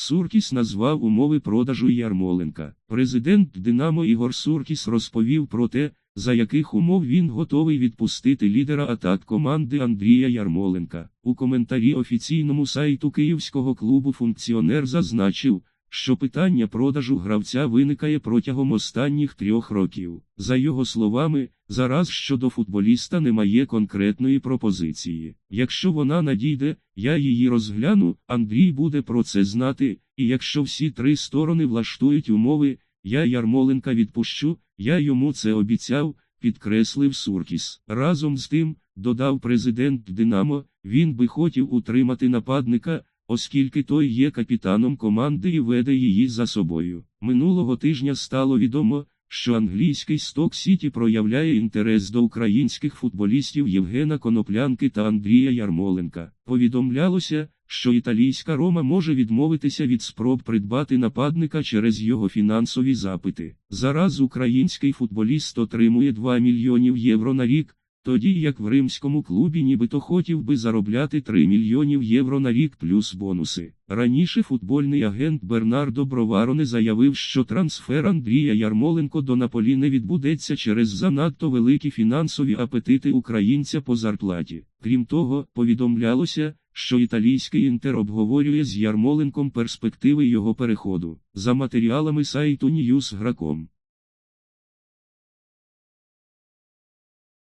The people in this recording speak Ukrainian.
Суркіс назвав умови продажу Ярмоленка. Президент Динамо Ігор Суркіс розповів про те, за яких умов він готовий відпустити лідера атак команди Андрія Ярмоленка. У коментарі офіційному сайту київського клубу функціонер зазначив, що питання продажу гравця виникає протягом останніх трьох років. За його словами, зараз щодо футболіста немає конкретної пропозиції. Якщо вона надійде, я її розгляну, Андрій буде про це знати, і якщо всі три сторони влаштують умови, я Ярмоленка відпущу, я йому це обіцяв, підкреслив Суркіс. Разом з тим, додав президент Динамо, він би хотів утримати нападника, оскільки той є капітаном команди і веде її за собою. Минулого тижня стало відомо, що англійський Сток Сіті проявляє інтерес до українських футболістів Євгена Коноплянки та Андрія Ярмоленка. Повідомлялося, що італійська Рома може відмовитися від спроб придбати нападника через його фінансові запити. Зараз український футболіст отримує 2 мільйонів євро на рік, тоді як в римському клубі нібито хотів би заробляти 3 мільйонів євро на рік плюс бонуси. Раніше футбольний агент Бернардо Бровароне заявив, що трансфер Андрія Ярмоленко до Наполі не відбудеться через занадто великі фінансові апетити українця по зарплаті. Крім того, повідомлялося, що італійський інтер обговорює з Ярмоленком перспективи його переходу. За матеріалами сайту Newsgrakом.